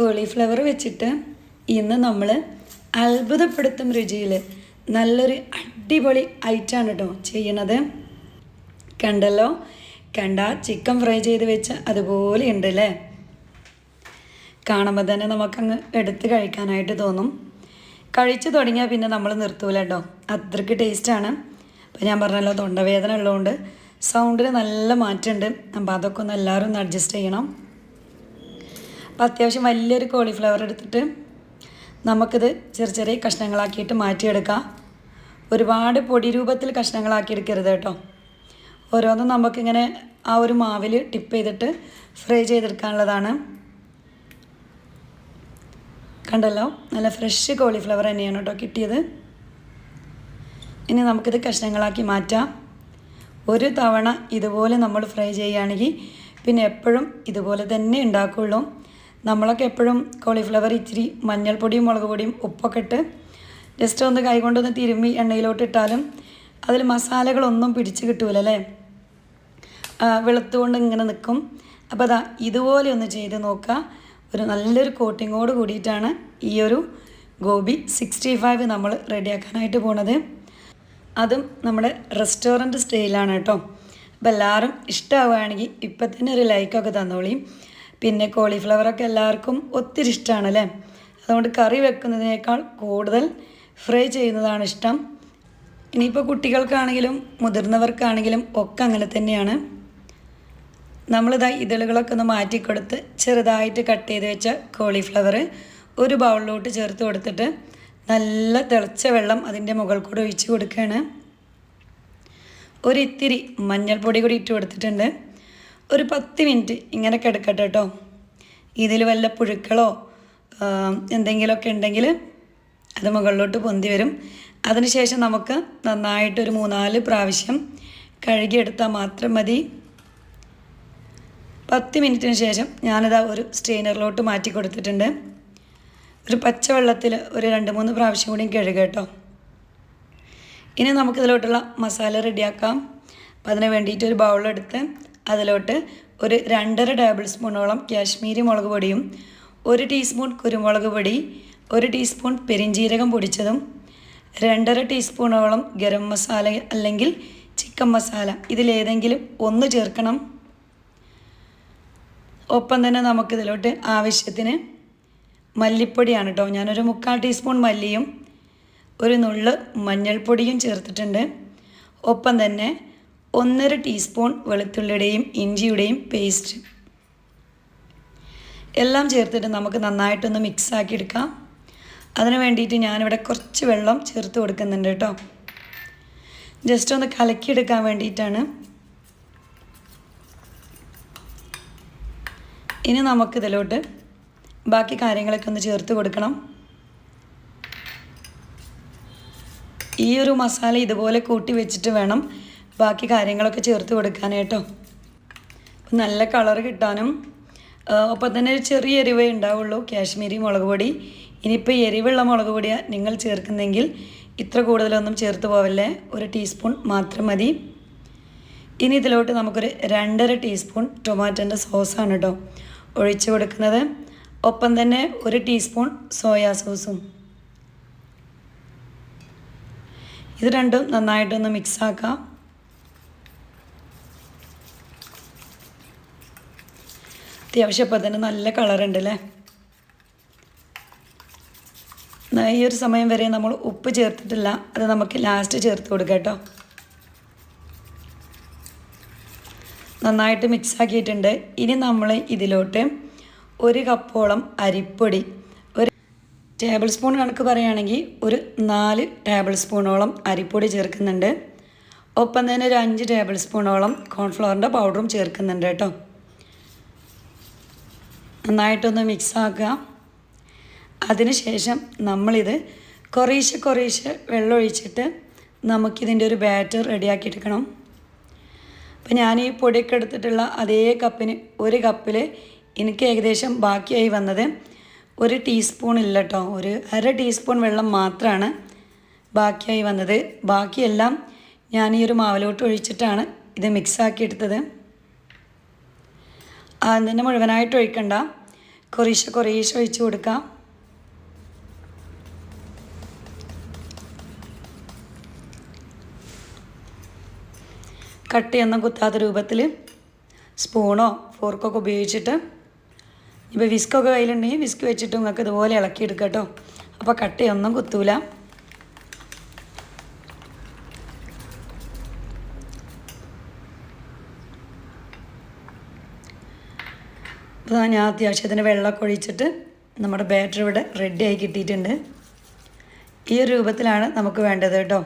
Cauliflower വെച്ചിട്ട് ഇന്ന് നമ്മൾ അത്ഭുതപ്പെടുത്തും രുചിയിൽ നല്ലൊരു അടിപൊളി ഐറ്റാണ് കേട്ടോ ചെയ്യണത്. കണ്ടല്ലോ? കണ്ട ചിക്കൻ ഫ്രൈ ചെയ്ത് വെച്ച് അതുപോലെ ഉണ്ട് അല്ലേ? കാണുമ്പോൾ തന്നെ നമുക്കങ്ങ് എടുത്ത് കഴിക്കാനായിട്ട് തോന്നും. കഴിച്ചു തുടങ്ങിയാൽ പിന്നെ നമ്മൾ നിർത്തൂല കേട്ടോ അത്രയ്ക്ക് ടേസ്റ്റാണ് അപ്പോൾ ഞാൻ പറഞ്ഞല്ലോ തൊണ്ടവേദന ഉള്ളതുകൊണ്ട് സൗണ്ടിന് നല്ല മാറ്റമുണ്ട് അപ്പോൾ അതൊക്കെ ഒന്ന് എല്ലാവരും ഒന്ന് അഡ്ജസ്റ്റ് ചെയ്യണം. അപ്പോൾ അത്യാവശ്യം വലിയൊരു കോളിഫ്ലവർ എടുത്തിട്ട് നമുക്കിത് ചെറിയ ചെറിയ കഷ്ണങ്ങളാക്കിയിട്ട് മാറ്റിയെടുക്കാം. ഒരുപാട് പൊടി രൂപത്തിൽ കഷ്ണങ്ങളാക്കി എടുക്കരുത് കേട്ടോ. ഓരോന്നും നമുക്കിങ്ങനെ ആ ഒരു മാവിൽ ടിപ്പ് ചെയ്തിട്ട് ഫ്രൈ ചെയ്തെടുക്കാനുള്ളതാണ്. കണ്ടല്ലോ? നല്ല ഫ്രഷ് കോളിഫ്ലവർ തന്നെയാണ് കേട്ടോ കിട്ടിയത്. ഇനി നമുക്കിത് കഷ്ണങ്ങളാക്കി മാറ്റാം. ഒരു തവണ ഇതുപോലെ നമ്മൾ ഫ്രൈ ചെയ്യുകയാണെങ്കിൽ പിന്നെ എപ്പോഴും ഇതുപോലെ തന്നെ ഉണ്ടാക്കുകയുള്ളൂ നമ്മളൊക്കെ എപ്പോഴും കോളിഫ്ലവർ ഇച്ചിരി മഞ്ഞൾപ്പൊടിയും മുളക് പൊടിയും ഉപ്പൊക്കെ ഇട്ട് ജസ്റ്റ് ഒന്ന് കൈകൊണ്ടൊന്ന് തിരുമ്മി എണ്ണയിലോട്ട് ഇട്ടാലും അതിൽ മസാലകളൊന്നും പിടിച്ച് കിട്ടൂലല്ലേ വെളുത്തുകൊണ്ട് ഇങ്ങനെ നിൽക്കും അപ്പോൾ അതാ ഇതുപോലെ ഒന്ന് ചെയ്ത് നോക്കുക ഒരു നല്ലൊരു കോട്ടിങ്ങോട് കൂടിയിട്ടാണ് ഈ ഒരു ഗോബി സിക്സ്റ്റി ഫൈവ് നമ്മൾ റെഡിയാക്കാനായിട്ട് പോണത്. അതും നമ്മുടെ റെസ്റ്റോറന്റ് സ്റ്റൈലാണ് കേട്ടോ. അപ്പോൾ എല്ലാവരും ഇഷ്ടമാവുകയാണെങ്കിൽ ഇപ്പം തന്നെ ഒരു ലൈക്കൊക്കെ തന്നോളിയും പിന്നെ കോളിഫ്ലവറൊക്കെ എല്ലാവർക്കും ഒത്തിരി ഇഷ്ടമാണ് അല്ലേ അതുകൊണ്ട് കറി വെക്കുന്നതിനേക്കാൾ കൂടുതൽ ഫ്രൈ ചെയ്യുന്നതാണ് ഇഷ്ടം. ഇനിയിപ്പോൾ കുട്ടികൾക്കാണെങ്കിലും മുതിർന്നവർക്കാണെങ്കിലും ഒക്കെ അങ്ങനെ തന്നെയാണ്. നമ്മളിതാ ഇതളുകളൊക്കെ ഒന്ന് മാറ്റിക്കൊടുത്ത് ചെറുതായിട്ട് കട്ട് ചെയ്ത് വെച്ച കോളിഫ്ലവർ ഒരു ബൗളിലോട്ട് ചേർത്ത് കൊടുത്തിട്ട് നല്ല തിളച്ച വെള്ളം അതിന്റെ മുകളിൽ കൂടെ ഒഴിച്ച് കൊടുക്കുകയാണ്. ഒരിത്തിരി മഞ്ഞൾപ്പൊടി കൂടി ഇട്ട് കൊടുത്തിട്ടുണ്ട്. ഒരു പത്ത് മിനിറ്റ് ഇങ്ങനെ കിടക്കട്ടെ കേട്ടോ ഇതിൽ വല്ല പുഴുക്കളോ എന്തെങ്കിലുമൊക്കെ ഉണ്ടെങ്കിൽ അത് മുകളിലോട്ട് പൊന്തി വരും. അതിനുശേഷം നമുക്ക് നന്നായിട്ടൊരു മൂന്നാൽ പ്രാവശ്യം കഴുകിയെടുത്താൽ മാത്രം മതി. പത്ത് മിനിറ്റിന് ശേഷം ഞാനിതാ ഒരു സ്ട്രെയിനറിലോട്ട് മാറ്റി കൊടുത്തിട്ടുണ്ട്. ഒരു പച്ചവെള്ളത്തിൽ ഒരു രണ്ട് മൂന്ന് പ്രാവശ്യം കൂടി കഴുകുക കേട്ടോ ഇനി നമുക്കിതിലോട്ടുള്ള മസാല റെഡിയാക്കാം അപ്പം അതിന് വേണ്ടിയിട്ട് ഒരു ബൗളെടുത്ത് അതിലോട്ട് ഒരു രണ്ടര ടേബിൾ സ്പൂണോളം കാശ്മീരി മുളക് പൊടിയും ഒരു ടീസ്പൂൺ കുരുമുളക് പൊടി ഒരു ടീസ്പൂൺ പെരിഞ്ചീരകം പൊടിച്ചതും രണ്ടര ടീസ്പൂണോളം ഗരം മസാല അല്ലെങ്കിൽ ചിക്കൻ മസാല ഇതിലേതെങ്കിലും ഒന്ന് ചേർക്കണം. ഒപ്പം തന്നെ നമുക്കിതിലോട്ട് ആവശ്യത്തിന് മല്ലിപ്പൊടിയാണ് കേട്ടോ. ഞാനൊരു മുക്കാൽ ടീസ്പൂൺ മല്ലിയും ഒരു നുള്ള് മഞ്ഞൾപ്പൊടിയും ചേർത്തിട്ടുണ്ട്. ഒപ്പം തന്നെ ഒന്നര ടീസ്പൂൺ വെളുത്തുള്ളിയുടെയും ഇഞ്ചിയുടെയും പേസ്റ്റ്. എല്ലാം ചേർത്തിട്ട് നമുക്ക് നന്നായിട്ടൊന്ന് മിക്സ് ആക്കി എടുക്കാം അതിന് വേണ്ടിയിട്ട് ഞാനിവിടെ കുറച്ച് വെള്ളം ചേർത്ത് കൊടുക്കുന്നുണ്ട് കേട്ടോ. ജസ്റ്റ് ഒന്ന് കലക്കിയെടുക്കാൻ വേണ്ടിയിട്ടാണ്. ഇനി നമുക്ക് നമുക്കിതിലോട്ട് ബാക്കി കാര്യങ്ങളൊക്കെ ഒന്ന് ചേർത്ത് കൊടുക്കണം. ഈ ഒരു മസാല ഇതുപോലെ കൂട്ടി വെച്ചിട്ട് വേണം ബാക്കി കാര്യങ്ങളൊക്കെ ചേർത്ത് കൊടുക്കാനായിട്ടോ. അപ്പം നല്ല കളർ കിട്ടാനും ഒപ്പം തന്നെ ഒരു ചെറിയ എരിവേ ഉണ്ടാവുള്ളൂ കാശ്മീരി മുളക് പൊടി. ഇനിയിപ്പോൾ എരിവുള്ള മുളക് പൊടിയാണ് നിങ്ങൾ ചേർക്കുന്നെങ്കിൽ ഇത്ര കൂടുതലൊന്നും ചേർത്ത് പോവല്ലേ ഒരു ടീസ്പൂൺ മാത്രം മതി. ഇനി ഇതിലോട്ട് നമുക്കൊരു രണ്ടര ടീസ്പൂൺ ടൊമാറ്റോന്റെ സോസാണ് കേട്ടോ ഒഴിച്ചു കൊടുക്കുന്നത്. ഒപ്പം തന്നെ ഒരു ടീസ്പൂൺ സോയാ സോസും. ഇത് രണ്ടും നന്നായിട്ടൊന്ന് മിക്സ് അത്യാവശ്യം അപ്പം തന്നെ നല്ല കളറുണ്ട് അല്ലേ ഈ ഒരു സമയം വരെ നമ്മൾ ഉപ്പ് ചേർത്തിട്ടില്ല. അത് നമുക്ക് ലാസ്റ്റ് ചേർത്ത് കൊടുക്കാം കേട്ടോ. നന്നായിട്ട് മിക്സ് ആക്കിയിട്ടുണ്ട്. ഇനി നമ്മൾ ഇതിലോട്ട് ഒരു കപ്പോളം അരിപ്പൊടി ഒരു ടേബിൾ സ്പൂൺ കണക്ക് പറയുകയാണെങ്കിൽ ഒരു നാല് ടേബിൾ സ്പൂണോളം അരിപ്പൊടി ചേർക്കുന്നുണ്ട്. ഒപ്പം തന്നെ ഒരു അഞ്ച് ടേബിൾ സ്പൂണോളം കോൺഫ്ലവറിന്റെ പൗഡറും ചേർക്കുന്നുണ്ട് കേട്ടോ. നന്നായിട്ടൊന്ന് മിക്സ് ആക്കുക അതിനുശേഷം നമ്മളിത് കുറേശ്ശെ കുറേശ്ശെ വെള്ളമൊഴിച്ചിട്ട് നമുക്കിതിന്റെ ഒരു ബാറ്റർ റെഡിയാക്കി എടുക്കണം. അപ്പം ഞാൻ ഈ പൊടിയൊക്കെ എടുത്തിട്ടുള്ള അതേ കപ്പിന് ഒരു കപ്പിൽ എനിക്ക് ഏകദേശം ബാക്കിയായി വന്നത് ഒരു ടീസ്പൂൺ ഇല്ല കേട്ടോ. ഒരു അര ടീസ്പൂൺ വെള്ളം മാത്രമാണ് ബാക്കിയായി വന്നത്. ബാക്കിയെല്ലാം ഞാൻ ഈ ഒരു മാവിലോട്ട് ഒഴിച്ചിട്ടാണ് ഇത് മിക്സാക്കി എടുത്തത്. അതിന്റെ മുഴുവനായിട്ട് ഒഴിക്കണ്ട. കുറേശ്ശെ കുറേശ്ശെ ഒഴിച്ച് കൊടുക്കാം. ചെയ്യുന്ന കുത്താത്ത രൂപത്തിൽ സ്പൂണോ ഫോർക്കൊക്കെ ഉപയോഗിച്ചിട്ട് ഇപ്പോൾ വിസ്കൊക്കെ കയ്യിലുണ്ടെങ്കിൽ വിസ്ക് വെച്ചിട്ട് നിങ്ങൾക്ക് ഇതുപോലെ ഇളക്കിയെടുക്കാം കേട്ടോ. അപ്പോൾ കട്ടയൊന്നും കുത്തൂല. അപ്പോൾ ഞാൻ അത്യാവശ്യത്തിന് വെള്ളമൊക്കെ ഒഴിച്ചിട്ട് നമ്മുടെ ബാറ്റർ ഇവിടെ റെഡിയായി കിട്ടിയിട്ടുണ്ട്. ഈ ഒരു രൂപത്തിലാണ് നമുക്ക് വേണ്ടത് കേട്ടോ.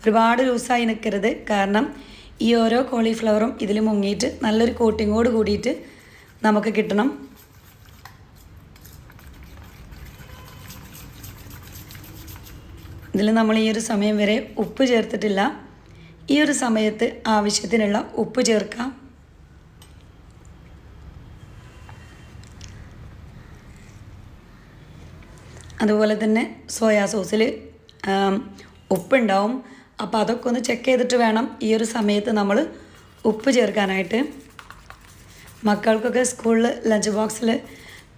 ഒരുപാട് ലൂസായി നിൽക്കരുത് കാരണം ഈ ഓരോ കോളിഫ്ലവറും ഇതിൽ മുങ്ങിയിട്ട് നല്ലൊരു കോട്ടിങ്ങോട് കൂടിയിട്ട് നമുക്ക് കിട്ടണം. ഇതിൽ നമ്മൾ ഈ ഒരു സമയം വരെ ഉപ്പ് ചേർത്തിട്ടില്ല. ഈ ഒരു സമയത്ത് ആവശ്യത്തിനുള്ള ഉപ്പ് ചേർക്കാം. അതുപോലെ തന്നെ സോയാ സോസിൽ ഉപ്പുണ്ടാവും. അപ്പോൾ അതൊക്കെ ഒന്ന് ചെക്ക് ചെയ്തിട്ട് വേണം ഈ ഒരു സമയത്ത് നമ്മൾ ഉപ്പ് ചേർക്കാനായിട്ട്. മക്കൾക്കൊക്കെ സ്കൂളിൽ ലഞ്ച് ബോക്സിൽ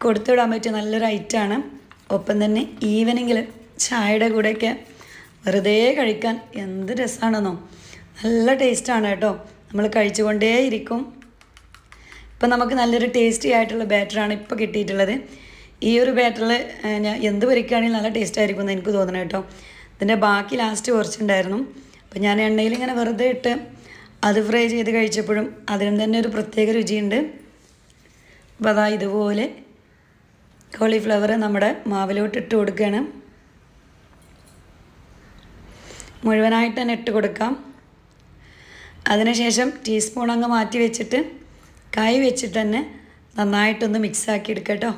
കൊടുത്തുവിടാൻ പറ്റിയ നല്ലൊരു ഐറ്റമാണ് ഒപ്പം തന്നെ ഈവനിങ്ങിൽ ചായയുടെ കൂടെയൊക്കെ വെറുതെ കഴിക്കാൻ എന്ത് രസമാണെന്നോ നല്ല ടേസ്റ്റാണ് കേട്ടോ. നമ്മൾ കഴിച്ചുകൊണ്ടേയിരിക്കും. ഇപ്പം നമുക്ക് നല്ലൊരു ടേസ്റ്റി ആയിട്ടുള്ള ബാറ്ററാണ് ഇപ്പോൾ കിട്ടിയിട്ടുള്ളത്. ഈ ഒരു ബാറ്ററിൽ ഞാൻ എന്ത് പൊരിക്കുകയാണെങ്കിലും നല്ല ടേസ്റ്റ് ആയിരിക്കും എന്ന് എനിക്ക് തോന്നണം കേട്ടോ ഇതിന്റെ ബാക്കി ലാസ്റ്റ് കുറച്ചുണ്ടായിരുന്നു. അപ്പം ഞാൻ എണ്ണയിൽ ഇങ്ങനെ വെറുതെ ഇട്ട് അത് ഫ്രൈ ചെയ്ത് കഴിച്ചപ്പോഴും അതിനും തന്നെ ഒരു പ്രത്യേക രുചിയുണ്ട്. അപ്പോൾ അതാ ഇതുപോലെ കോളിഫ്ലവർ നമ്മുടെ മാവിലോട്ട് ഇട്ട് കൊടുക്കുകയാണ് മുഴുവനായിട്ട് തന്നെ ഇട്ട് കൊടുക്കാം. അതിനുശേഷം ടീസ്പൂൺ അങ്ങ് മാറ്റി വെച്ചിട്ട് കൈ വെച്ചിട്ട് തന്നെ നന്നായിട്ടൊന്ന് മിക്സ് ആക്കി എടുക്കട്ടോ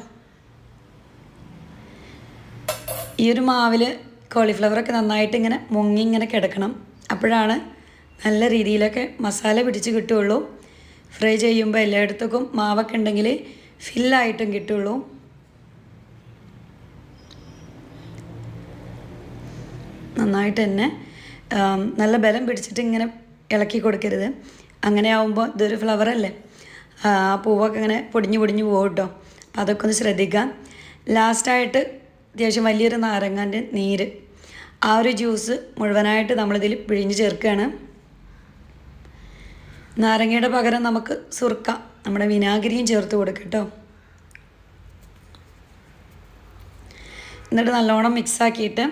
ഈ ഒരു മാവിൽ കോളിഫ്ലവറൊക്കെ നന്നായിട്ട് ഇങ്ങനെ മുങ്ങി ഇങ്ങനെ കിടക്കണം. അപ്പോഴാണ് നല്ല രീതിയിലൊക്കെ മസാല പിടിച്ച് കിട്ടുള്ളൂ ഫ്രൈ ചെയ്യുമ്പോൾ എല്ലായിടത്തേക്കും മാവൊക്കെ ഉണ്ടെങ്കിൽ ഫില്ലായിട്ടും കിട്ടുള്ളൂ നന്നായിട്ട് തന്നെ നല്ല ബലം പിടിച്ചിട്ട് ഇങ്ങനെ ഇളക്കി കൊടുക്കരുത്. അങ്ങനെ ആവുമ്പോൾ ഇതൊരു ഫ്ലവറല്ലേ ആ പൂവൊക്കെ ഇങ്ങനെ പൊടിഞ്ഞു പൊടിഞ്ഞു പോകും കേട്ടോ അപ്പോൾ അതൊക്കെ ഒന്ന് ശ്രദ്ധിക്കാം. ലാസ്റ്റായിട്ട് അത്യാവശ്യം വലിയൊരു നാരങ്ങാന്റെ നീര്. ആ ഒരു ജ്യൂസ് മുഴുവനായിട്ട് നമ്മളിതിൽ പിഴിഞ്ഞ് ചേർക്കുകയാണ്. നാരങ്ങയുടെ പകരം നമുക്ക് സുർക്ക നമ്മുടെ വിനാഗിരിയും ചേർത്ത് കൊടുക്കട്ടോ എന്നിട്ട് നല്ലോണം മിക്സാക്കിയിട്ട്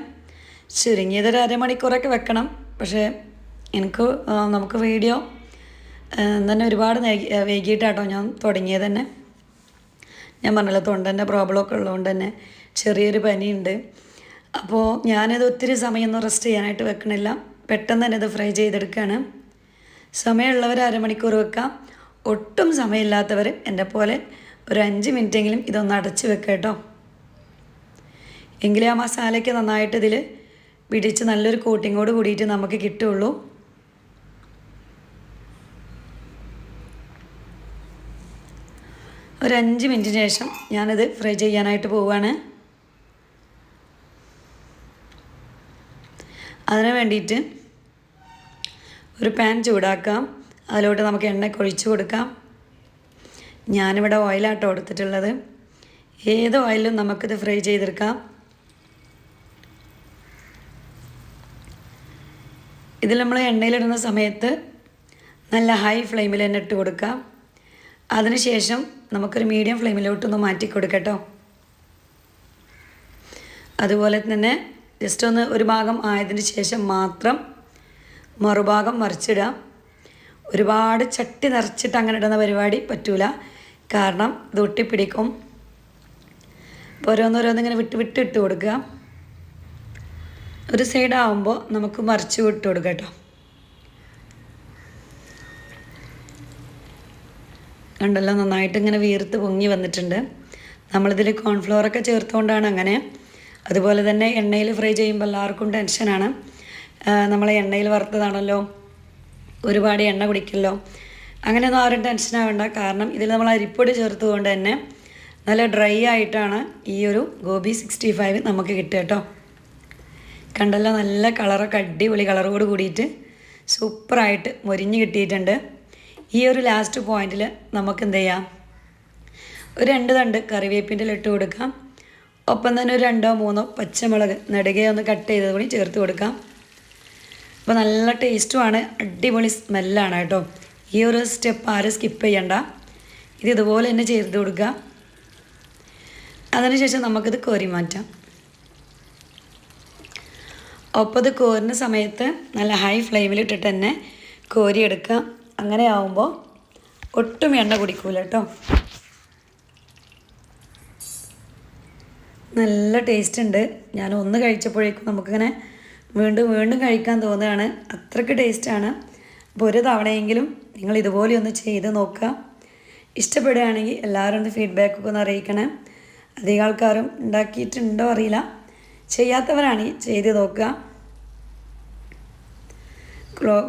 ചുരുങ്ങിയതൊരു അരമണിക്കൂറൊക്കെ വെക്കണം. പക്ഷേ എനിക്ക് നമുക്ക് വീഡിയോ തന്നെ ഒരുപാട് വൈകിട്ടാട്ടോ ഞാൻ തുടങ്ങിയത് തന്നെ. ഞാൻ പറഞ്ഞല്ലോ തൊണ്ടന്റെ പ്രോബ്ലമൊക്കെ ഉള്ളതുകൊണ്ട് തന്നെ ചെറിയൊരു പനിയുണ്ട്. അപ്പോൾ ഞാനത് ഒത്തിരി സമയമൊന്നും റെസ്റ്റ് ചെയ്യാനായിട്ട് വെക്കണില്ല. പെട്ടെന്ന് തന്നെ ഇത് ഫ്രൈ ചെയ്തെടുക്കുകയാണ് സമയമുള്ളവർ അരമണിക്കൂർ വെക്കാം. ഒട്ടും സമയമില്ലാത്തവർ എന്റെ പോലെ ഒരു അഞ്ച് മിനിറ്റെങ്കിലും ഇതൊന്ന് അടച്ച് വെക്കാം കേട്ടോ. എങ്കിലേ ആ മസാലയ്ക്ക് നന്നായിട്ട് ഇതിൽ പിടിച്ച് നല്ലൊരു കോട്ടിങ്ങോട് കൂടിയിട്ട് നമുക്ക് കിട്ടുള്ളൂ. ഒരു അഞ്ച് മിനിറ്റിന് ശേഷം ഞാനത് ഫ്രൈ ചെയ്യാനായിട്ട് പോവുകയാണ് അതിന് വേണ്ടിയിട്ട് ഒരു പാൻ ചൂടാക്കാം. അതിലോട്ട് നമുക്ക് എണ്ണ കൊഴിച്ചു കൊടുക്കാം. ഞാനിവിടെ ഓയിലാട്ടോ എടുത്തിട്ടുള്ളത്. ഏത് ഓയിലും നമുക്കിത് ഫ്രൈ ചെയ്തെടുക്കാം. ഇതിൽ നമ്മൾ എണ്ണയിലിടുന്ന സമയത്ത് നല്ല ഹൈ ഫ്ലെയിമിൽ തന്നെ ഇട്ട് കൊടുക്കാം. അതിനുശേഷം നമുക്കൊരു മീഡിയം ഫ്ലെയിമിലോട്ടൊന്ന് മാറ്റി കൊടുക്കട്ടോ അതുപോലെ തന്നെ ജസ്റ്റ് ഒന്ന് ഒരു ഭാഗം ആയതിന് ശേഷം മാത്രം മറുഭാഗം മറിച്ചിടുക. ഒരുപാട് ചട്ടി നിറച്ചിട്ട് അങ്ങനെ ഇടുന്ന പരിപാടി പറ്റൂല. കാരണം ഇത് ഒട്ടിപ്പിടിക്കും. അപ്പോൾ ഓരോന്നോരോന്നിങ്ങനെ വിട്ട് വിട്ട് ഇട്ട് കൊടുക്കുക. ഒരു സൈഡാവുമ്പോൾ നമുക്ക് മറിച്ച് വിട്ട് കൊടുക്കുക കേട്ടോ. കണ്ടല്ലോ നന്നായിട്ട് ഇങ്ങനെ വീർത്ത് പൊങ്ങി വന്നിട്ടുണ്ട്. നമ്മളിതിൽ കോൺഫ്ലോറൊക്കെ ചേർത്തുകൊണ്ടാണ് അങ്ങനെ അതുപോലെ തന്നെ എണ്ണയിൽ ഫ്രൈ ചെയ്യുമ്പോൾ എല്ലാവർക്കും ടെൻഷനാണ് നമ്മൾ എണ്ണയിൽ വറുത്തതാണല്ലോ. ഒരുപാട് എണ്ണ കുടിക്കല്ലോ. അങ്ങനെയൊന്നും ആരും ടെൻഷൻ ആവേണ്ട. കാരണം ഇതിൽ നമ്മൾ അരിപ്പൊടി ചേർത്തുകൊണ്ട് തന്നെ നല്ല ഡ്രൈ ആയിട്ടാണ് ഈ ഒരു ഗോബി സിക്സ്റ്റി ഫൈവ് നമുക്ക് കിട്ടുക കേട്ടോ. കണ്ടല്ലോ നല്ല കളറൊക്കെ അടിപൊളി കളറോട് കൂടിയിട്ട് സൂപ്പറായിട്ട് മൊരിഞ്ഞ് കിട്ടിയിട്ടുണ്ട്. ഈ ഒരു ലാസ്റ്റ് പോയിന്റിൽ നമുക്ക് എന്ത് ചെയ്യാം? ഒരു രണ്ട് തണ്ട് കറിവേപ്പിന്റെ ഇട്ട് കൊടുക്കാം. ഒപ്പം തന്നെ ഒരു രണ്ടോ മൂന്നോ പച്ചമുളക് നെടുകയോ ഒന്ന് കട്ട് ചെയ്തത് കൂടി ചേർത്ത് കൊടുക്കാം. അപ്പോൾ നല്ല ടേസ്റ്റുമാണ്. അടിപൊളി സ്മെല്ലാണ് കേട്ടോ. ഈ ഒരു സ്റ്റെപ്പ് ആരും സ്കിപ്പ് ചെയ്യണ്ട. ഇത് ഇതുപോലെ തന്നെ ചേർത്ത് കൊടുക്കുക. അതിനുശേഷം നമുക്കിത് കോരി മാറ്റാം. ഒപ്പം ഇത് കോരുന്ന സമയത്ത് നല്ല ഹൈ ഫ്ലെയിമിൽ ഇട്ടിട്ട് തന്നെ കോരിയെടുക്കുക. അങ്ങനെ ആവുമ്പോൾ ഒട്ടും എണ്ണ കുടിക്കൂല കേട്ടോ. നല്ല ടേസ്റ്റ് ഉണ്ട്. ഞാൻ ഒന്ന് കഴിച്ചപ്പോഴേക്കും നമുക്കിങ്ങനെ വീണ്ടും വീണ്ടും കഴിക്കാൻ തോന്നുകയാണ്. അത്രയ്ക്ക് ടേസ്റ്റാണ് അപ്പോൾ ഒരു തവണയെങ്കിലും നിങ്ങൾ ഇതുപോലെ ഒന്ന് ചെയ്ത് നോക്കുക. ഇഷ്ടപ്പെടുകയാണെങ്കിൽ എല്ലാവരും ഒന്ന് ഫീഡ്ബാക്കൊക്കെ ഒന്ന് അറിയിക്കണേ. അധികം ആൾക്കാരും ഉണ്ടാക്കിയിട്ടുണ്ടോ അറിയില്ല. ചെയ്യാത്തവരാണെങ്കിൽ ചെയ്ത് നോക്കുക.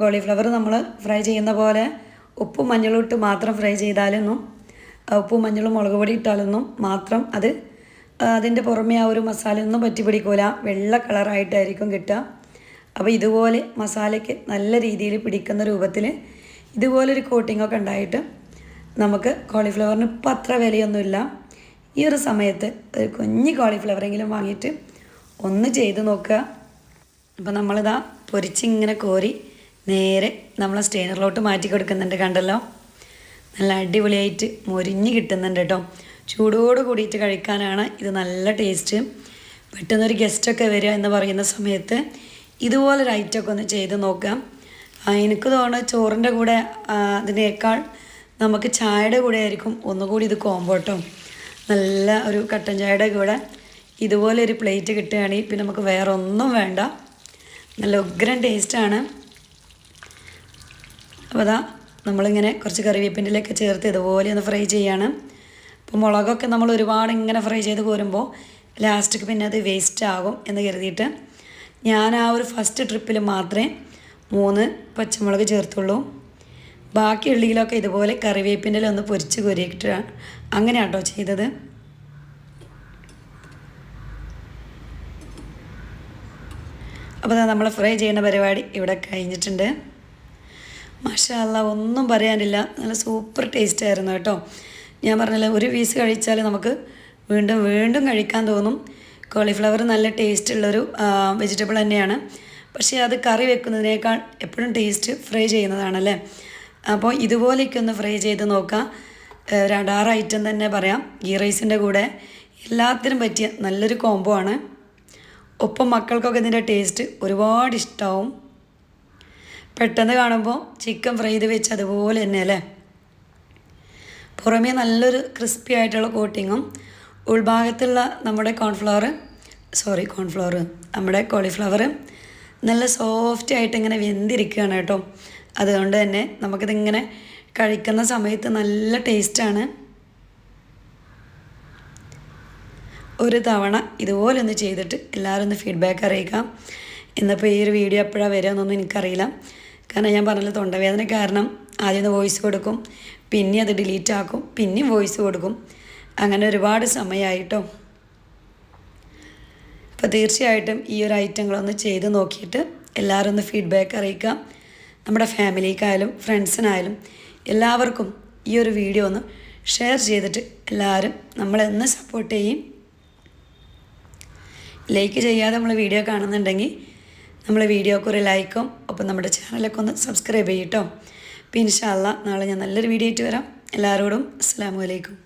കോളിഫ്ലവർ നമ്മൾ ഫ്രൈ ചെയ്യുന്ന പോലെ ഉപ്പും മഞ്ഞളും ഇട്ട് മാത്രം ഫ്രൈ ചെയ്താലൊന്നും ഉപ്പും മഞ്ഞളും മുളക് പൊടി ഇട്ടാലൊന്നും മാത്രം അത് അതിന്റെ പുറമെ ആ ഒരു മസാലയൊന്നും പറ്റി പിടിക്കൂല. വെള്ള കളറായിട്ടായിരിക്കും കിട്ടുക. അപ്പോൾ ഇതുപോലെ മസാലയ്ക്ക് നല്ല രീതിയിൽ പിടിക്കുന്ന രൂപത്തിൽ ഇതുപോലൊരു കോട്ടിങ്ങൊക്കെ ഉണ്ടായിട്ട് നമുക്ക് കോളിഫ്ലവറിന് ഇപ്പം അത്ര വിലയൊന്നുമില്ല. ഈ ഒരു സമയത്ത് ഒരു കുഞ്ഞ് കോളിഫ്ലവറെങ്കിലും വാങ്ങിയിട്ട് ഒന്ന് ചെയ്ത് നോക്കുക. അപ്പോൾ നമ്മളിതാ പൊരിച്ചിങ്ങനെ കോരി നേരെ നമ്മൾ സ്റ്റെയിനറിലോട്ട് മാറ്റി കൊടുക്കുന്നുണ്ട് കണ്ടല്ലോ. നല്ല അടിപൊളിയായിട്ട് മൊരിഞ്ഞ് കിട്ടുന്നുണ്ട് കേട്ടോ. ചൂടോട് കൂടിയിട്ട് കഴിക്കാനാണ് ഇത് നല്ല ടേസ്റ്റ്. പെട്ടെന്നൊരു ഗസ്റ്റൊക്കെ വരിക എന്ന് പറയുന്ന സമയത്ത് ഇതുപോലൊരു ഐറ്റമൊക്കെ ഒന്ന് ചെയ്ത് നോക്കാം. എനിക്ക് തോന്നുന്നു ചോറിന്റെ കൂടെ അതിനേക്കാൾ നമുക്ക് ചായയുടെ കൂടെ ആയിരിക്കും ഒന്നുകൂടി ഇത് കോമ്പോട്ടോ നല്ല ഒരു കട്ടൻ ചായയുടെ കൂടെ ഇതുപോലെ ഒരു പ്ലേറ്റ് കിട്ടുകയാണെങ്കിൽ പിന്നെ നമുക്ക് വേറെ ഒന്നും വേണ്ട. നല്ല ഉഗ്രൻ ടേസ്റ്റാണ് അപ്പോൾ അതാ നമ്മളിങ്ങനെ കുറച്ച് കറിവേപ്പിന്റെ ചേർത്ത് ഇതുപോലെ ഒന്ന് ഫ്രൈ ചെയ്യാണ്. അപ്പോൾ മുളകൊക്കെ നമ്മൾ ഒരുപാട് ഇങ്ങനെ ഫ്രൈ ചെയ്ത് കോരുമ്പോൾ ലാസ്റ്റിക്ക് പിന്നെ അത് വേസ്റ്റ് ആകും എന്ന് കരുതിയിട്ട് ഞാൻ ആ ഒരു ഫസ്റ്റ് ട്രിപ്പിൽ മാത്രമേ മൂന്ന് പച്ചമുളക് ചേർത്തുള്ളൂ. ബാക്കി ഉള്ളിയിലൊക്കെ ഇതുപോലെ കറിവേപ്പിന്റെ ഒന്ന് പൊരിച്ച് കോരിയിട്ട് അങ്ങനെ കേട്ടോ ചെയ്തത്. അപ്പോൾ നമ്മൾ ഫ്രൈ ചെയ്യുന്ന പരിപാടി ഇവിടെ കഴിഞ്ഞിട്ടുണ്ട്. മഷാല്ല ഒന്നും പറയാനില്ല. നല്ല സൂപ്പർ ടേസ്റ്റ് ആയിരുന്നു കേട്ടോ. ഞാൻ പറഞ്ഞില്ല ഒരു പീസ് കഴിച്ചാൽ നമുക്ക് വീണ്ടും വീണ്ടും കഴിക്കാൻ തോന്നും. കോളിഫ്ലവർ നല്ല ടേസ്റ്റ് ഉള്ളൊരു വെജിറ്റബിൾ തന്നെയാണ്. പക്ഷേ അത് കറി വെക്കുന്നതിനേക്കാൾ എപ്പോഴും ടേസ്റ്റ് ഫ്രൈ ചെയ്യുന്നതാണല്ലേ? അപ്പോൾ ഇതുപോലെയൊക്കെ ഒന്ന് ഫ്രൈ ചെയ്ത് നോക്കാം. രണ്ടാറ് ഐറ്റം തന്നെ പറയാം. ഗീ റൈസിന്റെ കൂടെ എല്ലാത്തിനും പറ്റിയ നല്ലൊരു കോംബോ ആണ്. ഒപ്പം മക്കൾക്കൊക്കെ ഇതിന്റെ ടേസ്റ്റ് ഒരുപാട് ഇഷ്ടമാവും പെട്ടെന്ന് കാണുമ്പോൾ ചിക്കൻ ഫ്രൈ ചെയ്ത് വെച്ച് അതുപോലെ തന്നെ അല്ലേ പുറമേ നല്ലൊരു ക്രിസ്പി ആയിട്ടുള്ള കോട്ടിങ്ങും ഉൾഭാഗത്തുള്ള നമ്മുടെ കോൺഫ്ലവർ സോറി കോൺഫ്ലവർ നമ്മുടെ കോളിഫ്ലവർ നല്ല സോഫ്റ്റ് ആയിട്ട് ഇങ്ങനെ വെന്തിരിക്കുകയാണ് കേട്ടോ. അതുകൊണ്ട് തന്നെ നമുക്കിതിങ്ങനെ കഴിക്കുന്ന സമയത്ത് നല്ല ടേസ്റ്റാണ് ഒരു തവണ ഇതുപോലെ ഒന്ന് ചെയ്തിട്ട് എല്ലാവരും ഒന്ന് ഫീഡ്ബാക്ക് അറിയിക്കാം ഇന്നിപ്പോൾ ഈ ഒരു വീഡിയോ എപ്പോഴാണ് വരിക എന്നൊന്നും എനിക്കറിയില്ല. കാരണം ഞാൻ പറഞ്ഞത് തൊണ്ടവേദന കാരണം ആദ്യം ഒന്ന് വോയിസ് കൊടുക്കും. പിന്നെ അത് ഡിലീറ്റ് ആക്കും പിന്നെയും വോയിസ് കൊടുക്കും. അങ്ങനെ ഒരുപാട് സമയമായിട്ടോ അപ്പോൾ തീർച്ചയായിട്ടും ഈ ഒരു ഐറ്റങ്ങളൊന്ന് ചെയ്ത് നോക്കിയിട്ട് എല്ലാവരും ഒന്ന് ഫീഡ്ബാക്ക് അറിയിക്കാം നമ്മുടെ ഫാമിലിക്കായാലും ഫ്രണ്ട്സിനായാലും എല്ലാവർക്കും ഈ ഒരു വീഡിയോ ഒന്ന് ഷെയർ ചെയ്തിട്ട് എല്ലാവരും നമ്മളെന്ന് സപ്പോർട്ട് ചെയ്യും. ലൈക്ക് ചെയ്യാതെ നമ്മൾ വീഡിയോ കാണുന്നുണ്ടെങ്കിൽ നമ്മൾ വീഡിയോക്ക് ഒരു ലൈക്കും ഒപ്പം നമ്മുടെ ചാനലൊക്കെ ഒന്ന് സബ്സ്ക്രൈബ് ചെയ്യട്ടോ അപ്പോൾ ഇൻഷാല്ല നാളെ ഞാൻ നല്ലൊരു വീഡിയോ ആയിട്ട് വരാം. എല്ലാവരോടും അസ്സാം വലൈക്കും